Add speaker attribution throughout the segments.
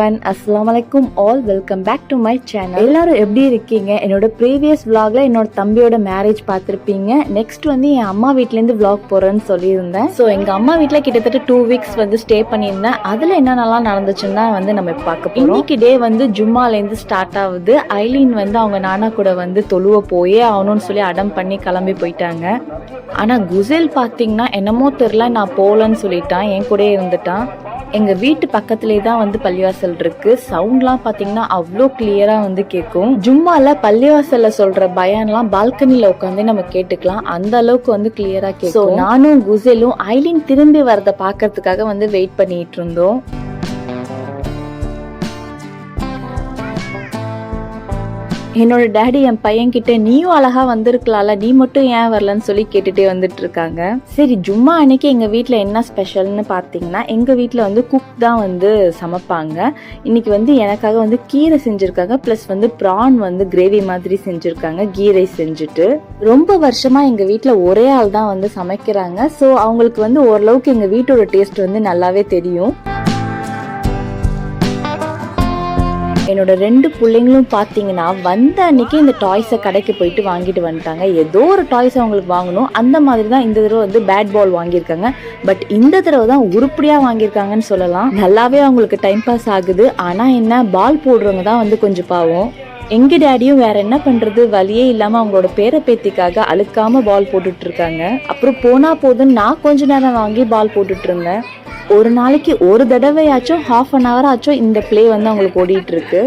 Speaker 1: One அஸ்லாம் வலைக்கும் all welcome back to my channel எல்லாரும் எப்படி இருக்கீங்க? என்னோட ப்ரீவியஸ் விளாக்ல என்னோட தம்பியோட மேரேஜ் பார்த்துருப்பீங்க. நெக்ஸ்ட் வந்து என் அம்மா வீட்லேருந்து விளாக் போறேன்னு சொல்லியிருந்தேன். ஸோ எங்க அம்மா வீட்டில் கிட்டத்தட்ட டூ வீக்ஸ் வந்து ஸ்டே பண்ணியிருந்தேன். அதில் என்னென்னலாம் நடந்துச்சுன்னா வந்து நம்ம பார்க்க போறோம். இன்னைக்கு டே வந்து ஜும்மாலேருந்து ஸ்டார்ட் ஆகுது. ஐலீன் வந்து அவங்க நானா கூட வந்து தொழுவ போயே ஆகணும்னு சொல்லி அடம் பண்ணி கிளம்பி போயிட்டாங்க. ஆனா குசேல் பார்த்தீங்கன்னா என்னமோ தெரில நான் போகலன்னு சொல்லிட்டான். என் கூடயே இருந்துட்டான். எங்க வீட்டு பக்கத்துலேயே தான் வந்து பள்ளிவாசல் இருக்கு. சவுண்ட்லாம் பாத்தீங்கன்னா அவ்வளோ கிளியரா வந்து கேட்கும் ஜும்மால பள்ளிவாசல்ல சொல்ற பயான்லாம் பால்கனில உட்காந்து நம்ம கேட்டுக்கலாம். அந்த அளவுக்கு வந்து கிளியரா கேட்கும் நானும் குசேலும் ஐலின் திரும்பி வரத பாக்குறதுக்காக வந்து வெயிட் பண்ணிட்டு இருந்தோம். என்னோட டேடி என் பையன் கிட்ட நீயும் அழகா வந்திருக்கலாம்ல நீ மட்டும் ஏன் வரலன்னு சொல்லி கேட்டுட்டே வந்துட்டு இருக்காங்க சரி ஜும்மா அன்னைக்கு எங்க வீட்டில் என்ன ஸ்பெஷல்னு பார்த்தீங்கன்னா எங்க வீட்டில் வந்து குக் தான் வந்து சமைப்பாங்க. இன்னைக்கு வந்து எனக்காக வந்து கீரை செஞ்சிருக்காங்க ப்ளஸ் வந்து ப்ரான் வந்து கிரேவி மாதிரி செஞ்சிருக்காங்க கீ ரைஸ் செஞ்சுட்டு. ரொம்ப வருஷமா எங்க வீட்டில் ஒரே ஆள் தான் வந்து சமைக்கிறாங்க. ஸோ அவங்களுக்கு வந்து ஓரளவுக்கு எங்க வீட்டோட டேஸ்ட் வந்து நல்லாவே தெரியும். என்னோட ரெண்டு பிள்ளைங்களும் பார்த்தீங்கன்னா வந்த அன்னைக்கு இந்த டாய்ஸை கடைக்கு போயிட்டு வாங்கிட்டு வந்துட்டாங்க. ஏதோ ஒரு டாய்ஸ் அவங்களுக்கு வாங்கணும். அந்த மாதிரி தான் இந்த தடவை வந்து பேட் பால் வாங்கியிருக்காங்க. பட் இந்த தடவை தான் உருப்படியாக வாங்கியிருக்காங்கன்னு சொல்லலாம். நல்லாவே அவங்களுக்கு டைம் பாஸ் ஆகுது. ஆனால் என்ன பால் போடுறவங்க தான் வந்து கொஞ்சம் பாவம். எங்க டேடியும் வேற என்ன பண்றது? வழியே இல்லாம அவங்களோட பேர பேத்திக்காக அழுக்காம பால் போட்டுட்டு இருக்காங்க அப்புறம் போனா போதுன்னு நான் கொஞ்ச நேரம் வாங்கி பால் போட்டுட்டு இருந்தேன் ஒரு நாளைக்கு ஒரு தடவையாச்சும் ஹாஃப் அன் ஹவர் ஆச்சும் இந்த ப்ளே வந்து அவங்களுக்கு ஓடிட்டு இருக்கு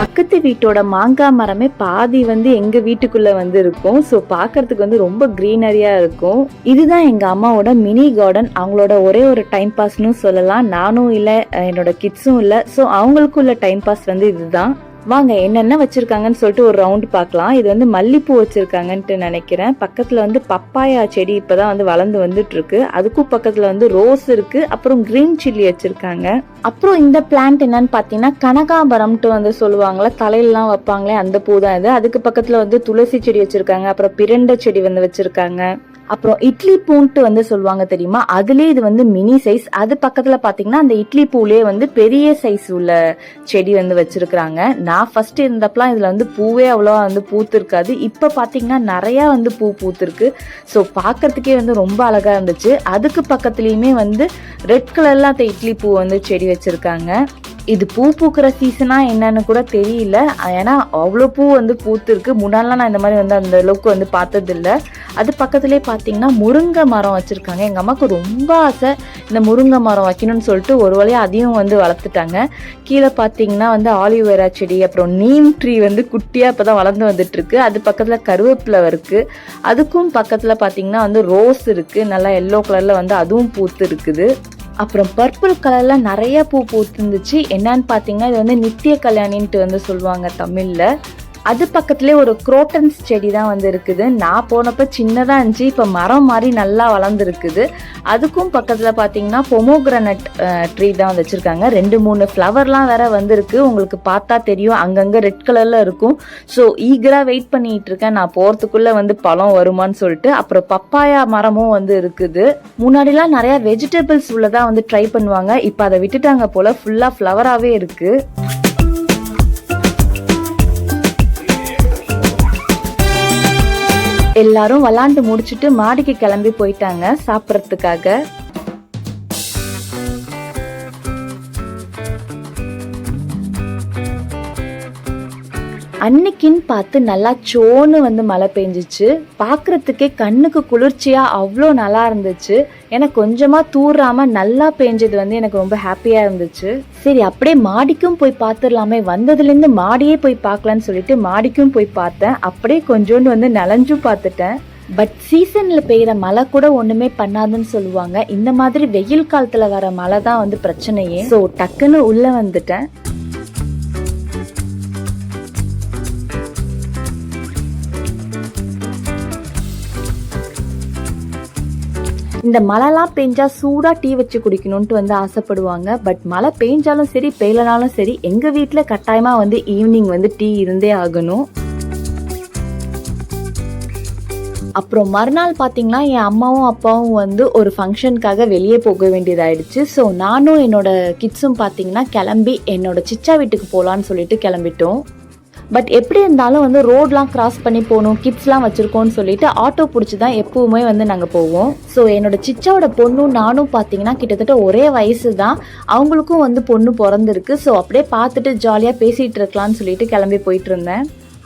Speaker 1: பக்கத்து வீட்டோட மாங்காய் மரமே பாதி வந்து எங்க வீட்டுக்குள்ள வந்து இருக்கும். ஸோ பார்க்கறதுக்கு வந்து ரொம்ப க்ரீனரியா இருக்கும். இதுதான் எங்க அம்மாவோட மினி கார்டன் அவங்களோட ஒரே ஒரு டைம் பாஸ்னு சொல்லலாம். நானும் இல்லை என்னோட கிட்ஸும் இல்லை. ஸோ அவங்களுக்குள்ள டைம் பாஸ் வந்து இதுதான். வாங்க என்னென்ன வச்சுருக்காங்கன்னு சொல்லிட்டு ஒரு ரவுண்ட் பார்க்கலாம். இது வந்து மல்லிப்பூ வச்சுருக்காங்கன்ட்டு நினைக்கிறேன். பக்கத்தில் வந்து பப்பாயா செடி இப்போ தான் வந்து வளர்ந்து வந்துட்டுருக்கு. அதுக்கும் பக்கத்தில் வந்து ரோஸ் இருக்குது அப்புறம் கிரீன் சில்லி வச்சுருக்காங்க. அப்புறம் இந்த பிளான்ட் என்னன்னு பார்த்தீங்கன்னா கனகாபரம்ட்டு வந்து சொல்லுவாங்களே தலையிலலாம் வைப்பாங்களே அந்த பூ தான் இது. அதுக்கு பக்கத்தில் வந்து துளசி செடி வச்சுருக்காங்க. அப்புறம் பிரண்டை செடி வந்து வச்சுருக்காங்க. அப்புறம் இட்லி பூன்ட்டு வந்து சொல்லுவாங்க தெரியுமா? அதுலேயே இது வந்து மினி சைஸ் அது பக்கத்துல பாத்தீங்கன்னா அந்த இட்லி பூலே வந்து பெரிய சைஸ் உள்ள செடி வந்து வச்சிருக்கிறாங்க. நான் ஃபர்ஸ்ட் இருந்தப்பலாம் இதுல வந்து பூவே அவ்வளோவா வந்து பூத்திருக்காது. இப்போ இப்ப பாத்தீங்கன்னா நிறைய வந்து பூ பூத்திருக்கு. ஸோ பார்க்கறதுக்கே வந்து ரொம்ப அழகா இருந்துச்சு. அதுக்கு பக்கத்துலயுமே வந்து ரெட் கலர்ல அந்த இட்லி பூ வந்து செடி வச்சிருக்காங்க. இது பூ பூக்கிற சீசனா என்னன்னு கூட தெரியல. ஏன்னா அவ்வளோ பூ வந்து பூத்துருக்கு. முன்னாடிலாம் நான் இந்த மாதிரி வந்து அந்த அளவுக்கு வந்து பார்த்ததில்ல. அது பக்கத்துலேயே பார்த்தீங்கன்னா முருங்கை மரம் வச்சுருக்காங்க. எங்கள் அம்மாவுக்கு ரொம்ப ஆசை. இந்த முருங்கை மரம் வைக்கணும்னு சொல்லிட்டு ஒரு வழியாக அதையும் வந்து வளர்த்துட்டாங்க. கீழே பார்த்தீங்கன்னா வந்து ஆலிவேரா செடி அப்புறம் நீம் ட்ரீ வந்து குட்டியாக இப்போ தான் வளர்ந்து வந்துட்டுருக்கு. அது பக்கத்தில் கருவேப்பிலை இருக்குது அதுக்கும் பக்கத்தில் பார்த்தீங்கன்னா வந்து ரோஸ் இருக்குது நல்லா எல்லோ கலரில் வந்து அதுவும் பூத்து இருக்குது அப்புறம் பர்பிள் கலரில் நிறைய பூ பூத்துருந்துச்சு. என்னன்னு பார்த்தீங்கன்னா இது வந்து நித்திய கல்யாணின்ட்டு வந்து சொல்லுவாங்க தமிழில். அது பக்கத்துலேயே ஒரு குரோட்டன்ஸ் செடி தான் வந்து இருக்குது. நான் போனப்போ சின்னதாக இருந்துச்சு இப்போ மரம் மாதிரி நல்லா வளர்ந்துருக்குது. அதுக்கும் பக்கத்தில் பார்த்தீங்கன்னா பொமோகிரனட் ட்ரீ தான் வச்சுருக்காங்க. ரெண்டு மூணு ஃப்ளவர்லாம் வேற வந்திருக்கு. உங்களுக்கு பார்த்தா தெரியும் அங்கங்கே ரெட் கலரில் இருக்கும். ஸோ ஈகராக வெயிட் பண்ணிட்டு இருக்கேன். நான் போகிறதுக்குள்ளே வந்து பழம் வருமான்னு சொல்லிட்டு அப்புறம் பப்பாயா மரமும் வந்து இருக்குது. முன்னாடிலாம் நிறையா வெஜிடபிள்ஸ் உள்ளதாக வந்து ட்ரை பண்ணுவாங்க. இப்போ அதை விட்டுட்டாங்க போல் ஃபுல்லாக ஃப்ளவராகவே இருக்குது எல்லாரும் விளாண்டு முடிச்சுட்டு மாடிக்கு கிளம்பி போயிட்டாங்க சாப்பிட்றதுக்காக. அன்னைக்குன்னு பார்த்து நல்லா சோன்னு வந்து மழை பெஞ்சிச்சு. பார்க்குறதுக்கே கண்ணுக்கு குளிர்ச்சியாக அவ்வளோ நல்லா இருந்துச்சு. எனக்கு கொஞ்சமாக தூறாம நல்லா பெஞ்சது வந்து எனக்கு ரொம்ப ஹாப்பியாக இருந்துச்சு. சரி அப்படியே மாடிக்கும் போய் பார்த்துடலாமே. வந்ததுலேருந்து மாடியே போய் பார்க்கலான்னு சொல்லிட்டு மாடிக்கும் போய் பார்த்தேன். அப்படியே கொஞ்சோண்டு வந்து நலஞ்சும் பார்த்துட்டேன். பட் சீசனில் பெய்கிற மழை கூட ஒன்றுமே பண்ணாதுன்னு சொல்லுவாங்க. இந்த மாதிரி வெயில் காலத்தில் வர மழை தான் வந்து பிரச்சனையே. ஸோ டக்குன்னு உள்ளே வந்துட்டேன். இந்த மழைலாம் பெஞ்சா சூடா டீ வச்சு குடிக்கணும்ட்டு வந்து ஆசைப்படுவாங்க. பட் மழை பெஞ்சாலும் சரி பெய்யலனாலும் சரி எங்க வீட்டில் கட்டாயமா வந்து ஈவினிங் வந்து டீ இருந்தே ஆகணும். அப்புறம் மறுநாள் பார்த்தீங்கன்னா என் அம்மாவும் அப்பாவும் வந்து ஒரு ஃபங்க்ஷனுக்காக வெளியே போக வேண்டியதாயிடுச்சு. ஸோ நானும் என்னோட கிட்ஸும் பார்த்தீங்கன்னா கிளம்பி என்னோட சிச்சா வீட்டுக்கு போகலான்னு சொல்லிட்டு கிளம்பிட்டோம். பட் எப்படி இருந்தாலும் வந்து ரோட்லாம் கிராஸ் பண்ணி போகணும் கிட்ஸ்லாம் வச்சுருக்கோன்னு சொல்லிட்டு ஆட்டோ பிடிச்சி தான் எப்பவுமே வந்து நாங்கள் போவோம். ஸோ என்னோட சிச்சாவோட பொண்ணும் நானும் பார்த்தீங்கன்னா கிட்டத்தட்ட ஒரே வயசு தான் அவங்களுக்கும் வந்து பொண்ணு பிறந்திருக்கு. ஸோ அப்படியே பார்த்துட்டு ஜாலியாக பேசிகிட்டு இருக்கலாம்னு சொல்லிட்டு கிளம்பி போயிட்டு இருந்தேன்.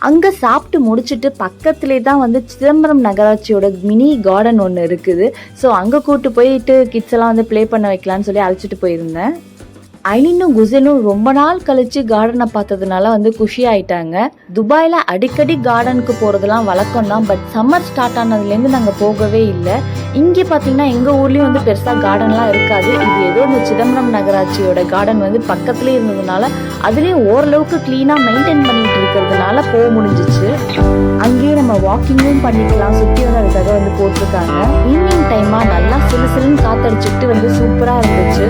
Speaker 1: அங்கே சாப்பிட்டு முடிச்சுட்டு பக்கத்துலேயே தான் வந்து சிதம்பரம் நகராட்சியோட மினி கார்டன் ஒன்று இருக்குது. ஸோ அங்கே கூட்டு போயிட்டு கிட்ஸ் எல்லாம் வந்து ப்ளே பண்ண வைக்கலான்னு சொல்லி அழைச்சிட்டு போயிருந்தேன். ஐலினும் குசேனும் ரொம்ப நாள் கழிச்சு கார்டனை பார்த்ததுனால வந்து குஷி ஆயிட்டாங்க துபாயில் அடிக்கடி கார்டனுக்கு போகிறதுலாம் வழக்கம் தான். பட் சம்மர் ஸ்டார்ட் ஆனதுலேருந்து நாங்கள் போகவே இல்லை. இங்கே பார்த்தீங்கன்னா எங்கள் ஊர்லேயும் வந்து பெருசாக கார்டன்லாம் இருக்காது. இது ஏதோ இந்த சிதம்பரம் நகராட்சியோட கார்டன் வந்து பக்கத்துலேயே இருந்ததுனால அதுலேயும் ஓரளவுக்கு க்ளீனாக மெயின்டைன் பண்ணிட்டு இருக்கிறதுனால போக முடிஞ்சிச்சு. அங்கேயே நம்ம வாக்கிங்கும் பண்ணிக்கலாம். சுற்றி வந்து அதுக்காக வந்து போட்டிருக்காங்க. ஈவினிங் டைமாக நல்லா சிலு சிலுன்னு காத்தடிச்சுட்டு வந்து சூப்பராக இருந்துச்சு.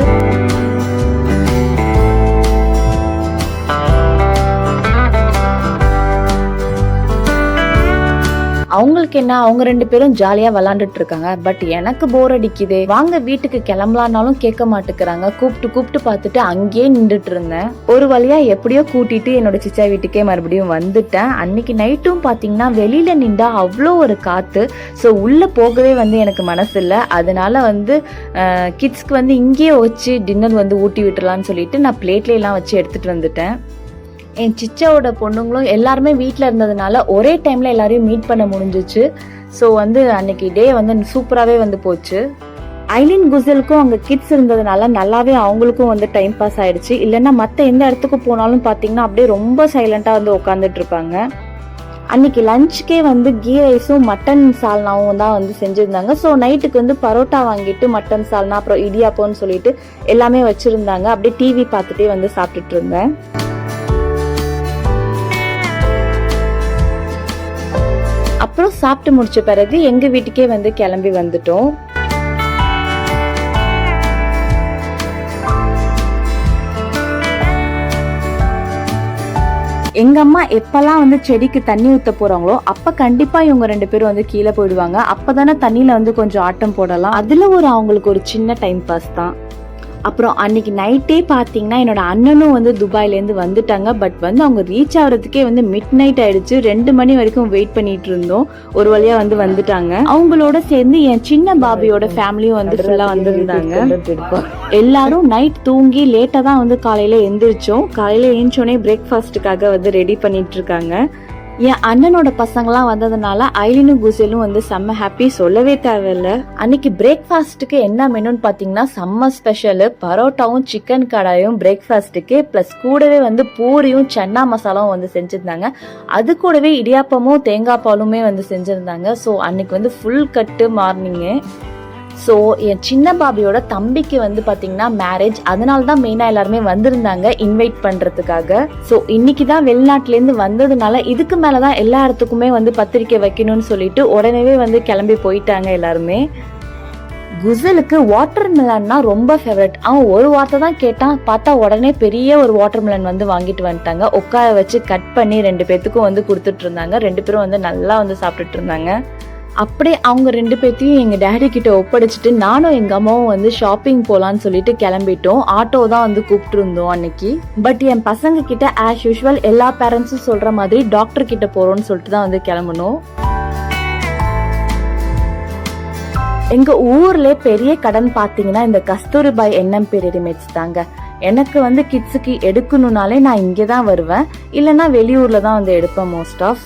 Speaker 1: அவங்களுக்கு என்ன அவங்க ரெண்டு பேரும் ஜாலியா விளாண்டுட்டு இருக்காங்க பட் எனக்கு போர் அடிக்குது. வாங்க வீட்டுக்கு கிளம்பலான்னாலும் கேட்க மாட்டேங்கிறாங்க. கூப்பிட்டு கூப்பிட்டு பார்த்துட்டு அங்கேயே நின்றுட்டு இருந்தேன் ஒரு வழியா எப்படியோ கூட்டிட்டு என்னோட சிச்சா வீட்டுக்கே மறுபடியும் வந்துட்டேன். அன்னைக்கு நைட்டும் பாத்தீங்கன்னா வெளியில நின்றா அவ்வளோ ஒரு காத்து. ஸோ உள்ள போகவே வந்து எனக்கு மனசு இல்லை அதனால வந்து கிட்ஸ்க்கு வந்து இங்கேயே வச்சு டின்னர் வந்து ஊட்டி விட்டுலான்னு சொல்லிட்டு நான் பிளேட்லாம் வச்சு எடுத்துட்டு வந்துட்டேன். என் சிச்சாவோட பொண்ணுங்களும் எல்லாருமே வீட்டில் இருந்ததுனால ஒரே டைமில் எல்லாரையும் மீட் பண்ண முடிஞ்சிச்சு. ஸோ வந்து அன்னைக்கு டே வந்து சூப்பராகவே வந்து போச்சு. ஐலின் குசலுக்கும் அங்கே கிட்ஸ் இருந்ததுனால நல்லாவே அவங்களுக்கும் வந்து டைம் பாஸ் ஆயிடுச்சு. இல்லைன்னா மற்ற எந்த இடத்துக்கு போனாலும் பார்த்தீங்கன்னா அப்படியே ரொம்ப சைலண்ட்டாக வந்து உட்காந்துட்டு இருப்பாங்க. அன்னைக்கு லஞ்சுக்கே வந்து கீ ரைஸும் மட்டன் சால்னாவும் தான் வந்து செஞ்சுருந்தாங்க. ஸோ நைட்டுக்கு வந்து பரோட்டா வாங்கிட்டு மட்டன் சால்னா அப்புறம் இடியாப்போன்னு சொல்லிட்டு எல்லாமே வச்சுருந்தாங்க. அப்படியே டிவி பார்த்துட்டே வந்து சாப்பிட்டுட்டு இருந்தேன். சாப்பிட்டு முடிச்ச பிறகு எங்க வீட்டுக்கே வந்து கிளம்பி வந்துட்டோம். எங்க அம்மா எப்பெல்லாம் வந்து செடிக்கு தண்ணி ஊற்ற போறாங்களோ அப்ப கண்டிப்பா இவங்க ரெண்டு பேரும் வந்து கீழே போயிடுவாங்க. அப்பதானே தண்ணியில வந்து கொஞ்சம் ஆட்டம் போடலாம். அதுல ஒரு அவங்களுக்கு ஒரு சின்ன டைம் பாஸ் தான். அப்புறம் அன்னைக்கு நைட்டே பார்த்தீங்கன்னா என்னோட அண்ணனும் வந்து துபாயிலேருந்து வந்துட்டாங்க. பட் வந்து அவங்க ரீச் ஆகிறதுக்கே வந்து மிட் நைட் ஆயிடுச்சு. ரெண்டு மணி வரைக்கும் வெயிட் பண்ணிட்டு இருந்தோம். ஒரு வழியா வந்து வந்துட்டாங்க. அவங்களோட சேர்ந்து என் சின்ன பாபியோட ஃபேமிலியும் வந்து ஃபுல்லா வந்திருந்தாங்க. எல்லாரும் நைட் தூங்கி லேட்டா தான் வந்து காலையில எந்திரிச்சோம். காலையில எழுந்தோடனே பிரேக்ஃபாஸ்ட்டுக்காக வந்து ரெடி பண்ணிட்டு இருக்காங்க. என் அண்ணனோட பசங்களாம் வந்ததுனால ஐலினும் குசேலும் வந்து செம்ம ஹாப்பி சொல்லவே தேவையில்ல. அன்னைக்கு பிரேக்ஃபாஸ்ட்டுக்கு என்ன மெனுன்னு பார்த்தீங்கன்னா செம்ம ஸ்பெஷலு பரோட்டாவும் சிக்கன் கடாயும் பிரேக்ஃபாஸ்ட்டுக்கு ப்ளஸ் கூடவே வந்து பூரியும் சன்னா மசாலாவும் வந்து செஞ்சுருந்தாங்க. அது கூடவே இடியாப்பமும் தேங்காய் பாலுமே வந்து செஞ்சுருந்தாங்க. ஸோ அன்னைக்கு வந்து ஃபுல் கட்டு மார்னிங்கு ஸோ என் சின்ன பாபியோட தம்பிக்கு வந்து பார்த்தீங்கன்னா மேரேஜ் அதனால தான் மெயினாக எல்லாருமே வந்திருந்தாங்க இன்வைட் பண்ணுறதுக்காக ஸோ இன்னைக்கு தான் வெளிநாட்டிலேருந்து வந்ததுனால இதுக்கு மேலே தான் எல்லா இடத்துக்குமே வந்து பத்திரிக்கை வைக்கணும்னு சொல்லிட்டு உடனே வந்து கிளம்பி போயிட்டாங்க எல்லாருமே. குசலுக்கு வாட்டர் மிலன்னா ரொம்ப ஃபேவரட் அவன் ஒரு வார்த்தை தான் கேட்டான் பார்த்தா உடனே பெரிய ஒரு வாட்டர் மிலன் வந்து வாங்கிட்டு வந்துட்டாங்க. உட்கார வச்சு கட் பண்ணி ரெண்டு பேத்துக்கும் வந்து கொடுத்துட்டு இருந்தாங்க. ரெண்டு பேரும் வந்து நல்லா வந்து சாப்பிட்டுட்டு இருந்தாங்க. அப்படியே அவங்க ரெண்டு பேர்த்தையும் எங்கள் டேடி கிட்ட ஒப்படைச்சிட்டு நானும் எங்கள் அம்மாவும் வந்து ஷாப்பிங் போகலான்னு சொல்லிட்டு கிளம்பிட்டோம். ஆட்டோ தான் வந்து கூப்பிட்டுருந்தோம் அன்னைக்கு. பட் என் பசங்க கிட்ட ஆஸ் யூஷுவல் எல்லா பேரண்ட்ஸும் சொல்கிற மாதிரி டாக்டர் கிட்ட போகிறோன்னு சொல்லிட்டு தான் வந்து கிளம்பணும் எங்கள் ஊரில் பெரிய கடன் பார்த்தீங்கன்னா இந்த கஸ்தூரிபாய் என்எம்பி ரெடிமேட்ஸ் தாங்க. எனக்கு வந்து கிட்ஸுக்கு எடுக்கணும்னாலே நான் இங்கே தான் வருவேன். இல்லைன்னா வெளியூரில் தான் வந்து எடுப்பேன் மோஸ்ட் ஆஃப்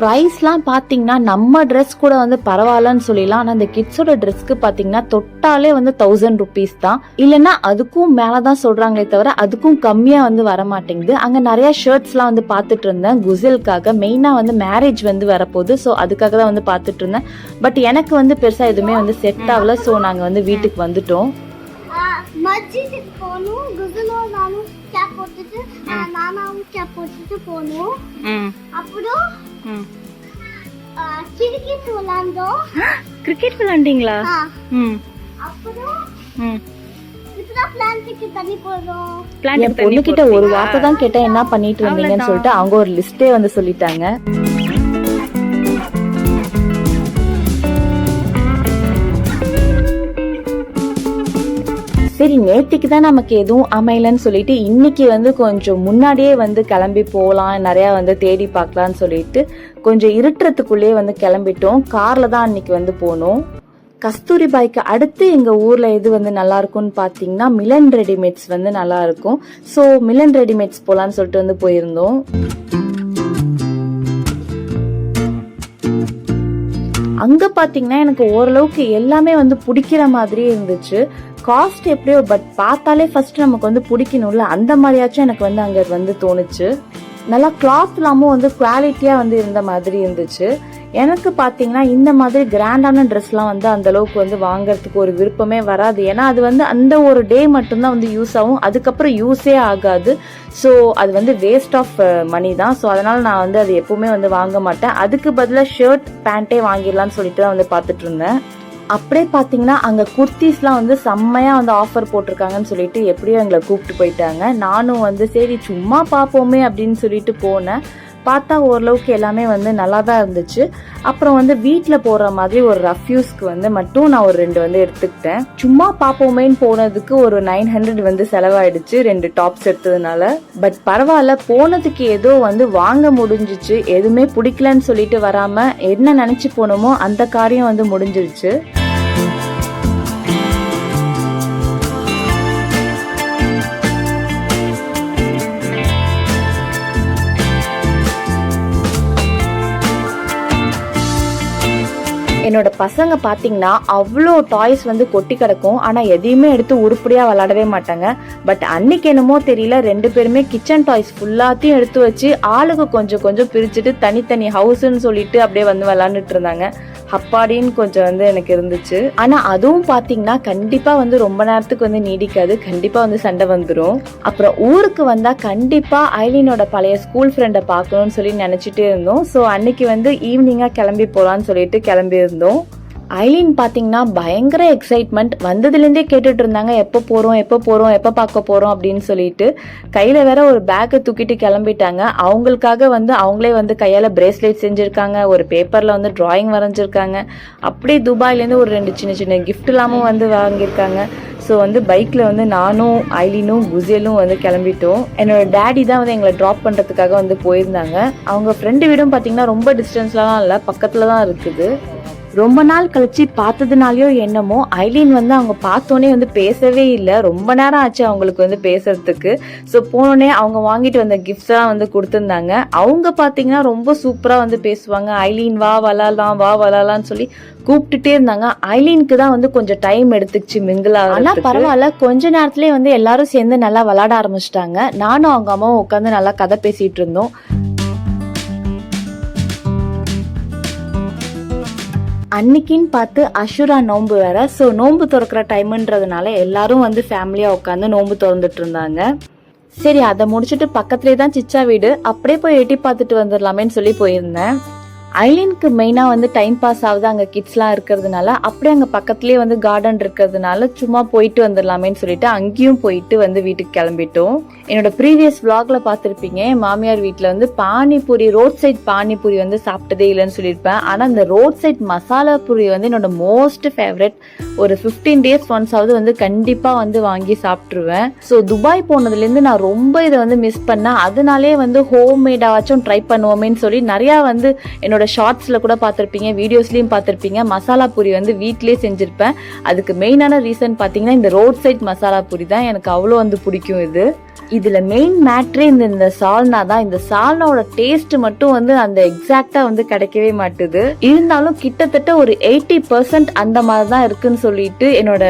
Speaker 1: ப்ரைஸ்லாம் பார்த்தீங்கன்னா நம்ம ட்ரெஸ் கூட வந்து பரவாயில்லன்னு சொல்லிடலாம். ஆனால் அந்த கிட்ஸோட ட்ரெஸ்க்கு பார்த்தீங்கன்னா தொட்டாலே வந்து தௌசண்ட் ருபீஸ் தான். இல்லைன்னா அதுக்கும் மேலே தான் சொல்கிறாங்களே தவிர அதுக்கும் கம்மியாக வந்து வர மாட்டேங்குது அங்கே நிறையா ஷர்ட்ஸ்லாம் வந்து பார்த்துட்டு இருந்தேன். குசிலுக்காக மெயினாக வந்து மேரேஜ் வந்து வரப்போகுது. ஸோ அதுக்காக தான் வந்து பார்த்துட்டு இருந்தேன். பட் எனக்கு வந்து பெருசாக எதுவுமே வந்து செட் ஆகல. ஸோ நாங்கள் வந்து வீட்டுக்கு வந்துட்டோம்.
Speaker 2: மஸ்ஜிதுக்கு போகணும் குகுலும் நானும் கேப் போட்டுட்டு நானாவும் கேப் போட்டுட்டு போகணும் அப்புறம் கிரிக்கெட் விளாண்டோம்
Speaker 1: கிரிக்கெட் விளாண்டிங்களா
Speaker 2: அப்புறம்
Speaker 1: என் பொண்ணுகிட்ட ஒரு வார்த்தை தான் கேட்டேன் என்ன பண்ணிட்டு இருந்தீங்கன்னு சொல்லிட்டு அவங்க ஒரு லிஸ்டே வந்து சொல்லிட்டாங்க சரி நேத்திக்கு தான் நமக்கு எதுவும் அமையலன்னு சொல்லிட்டு இன்னைக்கு வந்து கொஞ்சம் முன்னாடியே வந்து கிளம்பி போகலாம் நிறையா வந்து தேடி பார்க்கலான்னு சொல்லிட்டு கொஞ்சம் இருட்டுறதுக்குள்ளேயே வந்து கிளம்பிட்டோம். காரில் தான் அன்னைக்கு வந்து போனோம். கஸ்தூரி பாய்க்கு அடுத்து எங்கள் ஊரில் எது வந்து நல்லா இருக்கும்னு பார்த்தீங்கன்னா மிலன் ரெடிமேட்ஸ் வந்து நல்லா இருக்கும். ஸோ மிலன் ரெடிமேட்ஸ் போகலான்னு சொல்லிட்டு வந்து போயிருந்தோம். அங்கே பார்த்தீங்கன்னா எனக்கு ஓரளவுக்கு எல்லாமே வந்து பிடிக்கிற மாதிரியே இருந்துச்சு. காஸ்ட் எப்படியோ பட் பார்த்தாலே ஃபர்ஸ்ட் நமக்கு வந்து பிடிக்கணும்ல. அந்த மாதிரியாச்சும் எனக்கு வந்து அங்கே வந்து தோணுச்சு. நல்லா கிளாத் எல்லாமும் வந்து குவாலிட்டியாக வந்து இருந்த மாதிரி இருந்துச்சு. எனக்கு பார்த்தீங்கன்னா இந்த மாதிரி கிராண்டான ட்ரெஸ்லாம் வந்து அந்த அளவுக்கு வந்து வாங்குறதுக்கு ஒரு விருப்பமே வராது. ஏன்னா அது வந்து அந்த ஒரு டே மட்டும்தான் வந்து யூஸ் ஆகும். அதுக்கப்புறம் யூஸே ஆகாது. ஸோ அது வந்து வேஸ்ட் ஆஃப் மணி தான். ஸோ அதனால் நான் வந்து அது எப்பவுமே வந்து வாங்க மாட்டேன். அதுக்கு பதிலாக ஷர்ட் பேண்ட்டே வாங்கிடலாம்னு சொல்லிட்டு தான் வந்து பார்த்துட்டு இருந்தேன். அப்படியே பார்த்தீங்கன்னா அங்கே குர்த்திஸ்லாம் வந்து செம்மையாக வந்து ஆஃபர் போட்டிருக்காங்கன்னு சொல்லிட்டு எப்படியோ எங்களை கூப்பிட்டு போயிட்டாங்க. நானும் வந்து சரி சும்மா பார்ப்போமே அப்படின்னு சொல்லிட்டு போனேன். பார்த்தா ஓரளவுக்கு எல்லாமே வந்து நல்லா தான் இருந்துச்சு. அப்புறம் வந்து வீட்டில் போடுற மாதிரி ஒரு ரஃப்யூஸ்க்கு வந்து மட்டும் நான் ஒரு ரெண்டு வந்து எடுத்துக்கிட்டேன். சும்மா பார்ப்போமேன்னு போனதுக்கு ஒரு நைன் ஹண்ட்ரட் வந்து செலவாயிடுச்சு ரெண்டு டாப்ஸ் எடுத்ததுனால. பட் பரவாயில்ல போனதுக்கு ஏதோ வந்து வாங்க முடிஞ்சிச்சு. எதுவுமே பிடிக்கலன்னு சொல்லிட்டு வராமல் என்ன நினச்சி போனோமோ அந்த காரியம் வந்து முடிஞ்சிருச்சு. என்னோட பசங்க பார்த்தீங்கன்னா அவ்வளோ டாய்ஸ் வந்து கொட்டி கிடக்கும். ஆனால் எதையுமே எடுத்து உருப்படியாக விளாடவே மாட்டாங்க. பட் அன்னைக்கு என்னமோ தெரியல ரெண்டு பேருமே கிச்சன் டாய்ஸ் ஃபுல்லாத்தையும் எடுத்து வச்சு ஆளுக்கு கொஞ்சம் கொஞ்சம் பிரிச்சுட்டு தனித்தனி ஹவுஸ்ன்னு சொல்லிட்டு அப்படியே வந்து விளாண்டுட்டு இருந்தாங்க. அப்பாடின்னு கொஞ்சம் வந்து எனக்கு இருந்துச்சு. ஆனா அதுவும் பாத்தீங்கன்னா கண்டிப்பா வந்து ரொம்ப நேரத்துக்கு வந்து நீடிக்காது. கண்டிப்பா வந்து சண்டை வந்துடும் அப்புறம் ஊருக்கு வந்தா கண்டிப்பா ஐலினோட பழைய ஸ்கூல் ஃப்ரெண்டை பார்க்கணும்னு சொல்லி நினைச்சிட்டே இருந்தோம். ஸோ அன்னைக்கு வந்து ஈவினிங்கா கிளம்பி போகலான்னு சொல்லிட்டு கிளம்பி இருந்தோம். ஐலின் பார்த்தீங்கன்னா பயங்கர எக்ஸைட்மெண்ட் வந்ததுலேருந்தே கேட்டுட்டு இருந்தாங்க எப்போ போகிறோம் எப்போ போகிறோம் எப்போ பார்க்க போகிறோம் அப்படின்னு சொல்லிட்டு. கையில் வேற ஒரு பேக்கை தூக்கிட்டு கிளம்பிட்டாங்க. அவங்களுக்காக வந்து அவங்களே வந்து கையால் பிரேஸ்லெட் செஞ்சுருக்காங்க ஒரு பேப்பரில் வந்து டிராயிங் வரைஞ்சிருக்காங்க. அப்படியே துபாயிலேருந்து ஒரு ரெண்டு சின்ன சின்ன கிஃப்ட் எல்லாமும் வந்து வாங்கியிருக்காங்க. ஸோ வந்து பைக்கில் வந்து நானும் ஐலினும் குசேலும் வந்து கிளம்பிட்டோம். என்னோட டேடி தான் வந்து எங்களை ட்ராப் பண்ணுறதுக்காக வந்து போயிருந்தாங்க. அவங்க ஃப்ரெண்டு வீடும் பார்த்தீங்கன்னா ரொம்ப டிஸ்டன்ஸ்லாம் இல்லை பக்கத்தில் தான் இருக்குது. ரொம்ப நாள் கழிச்சு பார்த்ததுனாலயோ என்னமோ ஐலின் வந்து அவங்க பார்த்தோன்னே வந்து பேசவே இல்லை. ரொம்ப நேரம் ஆச்சு அவங்களுக்கு வந்து பேசுறதுக்கு. ஸோ போனோடனே அவங்க வாங்கிட்டு வந்த கிஃப்ட்ஸ்லாம் வந்து கொடுத்துருந்தாங்க. அவங்க பார்த்தீங்கன்னா ரொம்ப சூப்பராக வந்து பேசுவாங்க. ஐலின் வா வளரலாம் வா வளரலாம்னு சொல்லி கூப்பிட்டுட்டே இருந்தாங்க. ஐலினுக்கு தான் வந்து கொஞ்சம் டைம் எடுத்துக்கிச்சு மிங்கிள் ஆனால் பரவாயில்ல. கொஞ்ச நேரத்துலேயே வந்து எல்லாரும் சேர்ந்து நல்லா விளாட ஆரம்பிச்சிட்டாங்க. நானும் அவங்க அம்மாவும் உட்காந்து நல்லா கதை பேசிகிட்டு இருந்தோம். அன்னைக்குன்னு பார்த்து அஷுரா நோன்பு வேற. ஸோ நோன்பு திறக்கிற டைமுன்றதுனால எல்லாரும் வந்து ஃபேமிலியாக உட்காந்து நோன்பு திறந்துட்டு இருந்தாங்க. சரி அதை முடிச்சுட்டு பக்கத்துலேயே தான் சிச்சா வீடு. அப்படியே போய் எட்டி பார்த்துட்டு வந்துடலாமேன்னு சொல்லி போயிருந்தேன். ஐலினுக்கு மெயினாக வந்து டைம் பாஸ் ஆகுது. அங்கே கிட்ஸ்லாம் இருக்கிறதுனால அப்படியே அங்கே பக்கத்துலேயே வந்து கார்டன் இருக்கிறதுனால சும்மா போயிட்டு வந்துடலாமேன்னு சொல்லிட்டு அங்கேயும் போயிட்டு வந்து வீட்டுக்கு கிளம்பிட்டோம். என்னோட ப்ரீவியஸ் விளாகில் பார்த்துருப்பீங்க. என் மாமியார் வீட்டில் வந்து பானிபூரி ரோட் சைட் பானிபூரி வந்து சாப்பிட்டதே இல்லைன்னு சொல்லியிருப்பேன். ஆனால் இந்த ரோட் சைட் மசாலா பூரி வந்து என்னோட மோஸ்ட் ஃபேவரட் ஒரு ஃபிஃப்டீன் டேஸ் ஒன்ஸ் ஆகுது வந்து கண்டிப்பாக வந்து வாங்கி சாப்பிட்ருவேன் ஸோ துபாய் போனதுலேருந்து நான் ரொம்ப இதை வந்து மிஸ் பண்ணேன். அதனாலே வந்து ஹோம் மேடாச்சும் ட்ரை பண்ணுவோமேன்னு சொல்லி நிறையா வந்து என்னோட ஷார்ட்ஸில் கூட பார்த்துருப்பீங்க வீடியோஸ்லேயும் பார்த்துருப்பீங்க. மசாலா பூரி வந்து வீட்டிலேயே செஞ்சுருப்பேன். அதுக்கு மெயினான ரீசன் பார்த்தீங்கன்னா இந்த ரோட் சைட் மசாலா பூரி தான் எனக்கு அவ்வளோ வந்து பிடிக்கும் இது. இதில் மெயின் மேட்ரே இந்த இந்த சால்னா தான். இந்த சால்னாவோட டேஸ்ட் மட்டும் வந்து அந்த எக்ஸாக்டாக வந்து கிடைக்கவே மாட்டுது. இருந்தாலும் கிட்டத்தட்ட ஒரு எயிட்டி பர்சன்ட் அந்த மாதிரி தான் இருக்குன்னு சொல்லிட்டு என்னோட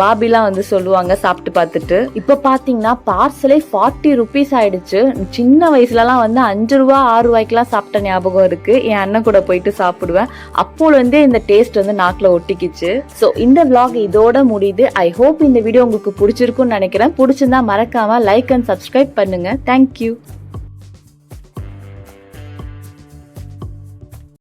Speaker 1: பாபிலாம் வந்து சொல்லுவாங்க சாப்பிட்டு பார்த்துட்டு. இப்போ பார்த்தீங்கன்னா பார்சலே ஃபார்ட்டி ருபீஸ் ஆயிடுச்சு. சின்ன வயசுலலாம் வந்து அஞ்சு ரூபா ஆறு ரூபாய்க்குலாம் சாப்பிட்ட ஞாபகம் இருக்கு. என் அண்ணன் கூட போயிட்டு சாப்பிடுவேன். அப்போலேருந்தே இந்த டேஸ்ட் வந்து நாக்கில் ஒட்டிக்கிச்சு. ஸோ இந்த விளாக் இதோட முடியுது. ஐ ஹோப் இந்த வீடியோ உங்களுக்கு பிடிச்சிருக்கும்னு நினைக்கிறேன். பிடிச்சிருந்தா மறக்காம லைக் அண்ட் சப்ஸ்கிரைப் பண்ணுங்க. Thank you